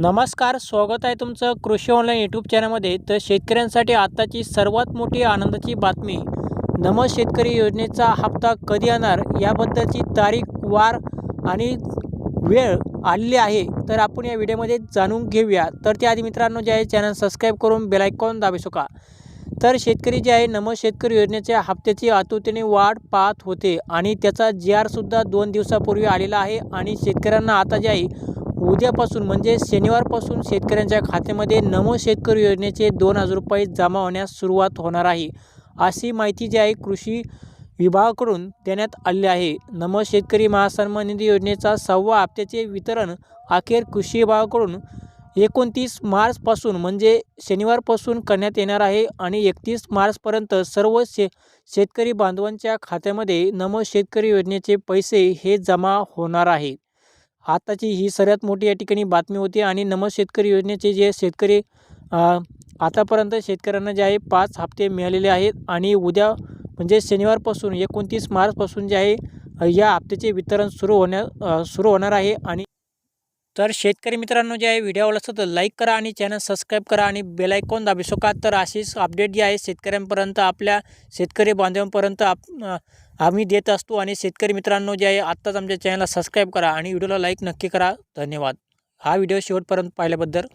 नमस्कार स्वागत आहे तुमचं कृषी ऑनलाईन यूट्यूब चॅनलमध्ये तर शेतकऱ्यांसाठी आत्ताची सर्वात मोठी आनंदाची बातमी नम शेतकरी योजनेचा हप्ता कधी येणार याबद्दलची तारीख वार आणि वेळ आलेली आहे तर आपण या व्हिडिओमध्ये जाणून घेऊया. तर त्याआधी मित्रांनो जे आहे चॅनल सबस्क्राईब करून बेलायकॉन दाबू शका तर शेतकरी जे आहे नम शेतकरी योजनेच्या हप्त्याची आतुरतेने वाढ पाहत होते आणि त्याचा जी आरसुद्धा दोन दिवसापूर्वी आलेला आहे आणि शेतकऱ्यांना आता जे आहे उद्यापासून म्हणजे शनिवारपासून शेतकऱ्यांच्या खात्यामध्ये नमो शेतकरी योजनेचे दोन हजार रुपये जमा होण्यास सुरुवात होणार आहे. अशी माहिती जी आहे कृषी विभागाकडून देण्यात आली आहे. नमो शेतकरी महासन्मान निधी योजनेचा सहावा हप्त्याचे वितरण अखेर कृषी विभागाकडून एकोणतीस मार्चपासून म्हणजे शनिवारपासून करण्यात येणार आहे आणि एकतीस मार्चपर्यंत सर्व शे शेतकरी बांधवांच्या खात्यामध्ये नमो शेतकरी योजनेचे पैसे हे जमा होणार आहे. आताची ही सर्वात मोठी या ठिकाणी बातमी होती आणि नमो शेतकरी योजनेचे जे शेतकरी आतापर्यंत शेतकऱ्यांना जे आहे पाच हप्ते मिळालेले आहेत आणि उद्या म्हणजे शनिवारपासून एकोणतीस मार्चपासून जे आहे या हप्त्याचे वितरण सुरू होण्या सुरू होणार आहे आणि तर शेतकरी मित्रांनो जे आहे व्हिडिओ आवडला असेल तर लाईक करा आणि चॅनल सबस्क्राईब करा आणि बेलायकॉन दाबी शका तर अशीच अपडेट जी आहे शेतकऱ्यांपर्यंत आपल्या शेतकरी बांधवांपर्यंत आप आम्ही देत असतो आणि शेतकरी मित्रांनो जे आहे आत्ताच आमच्या चॅनलला सबस्क्राईब करा आणि व्हिडिओला लाईक नक्की करा. धन्यवाद. हा व्हिडिओ शेवटपर्यंत पाहिल्याबद्दल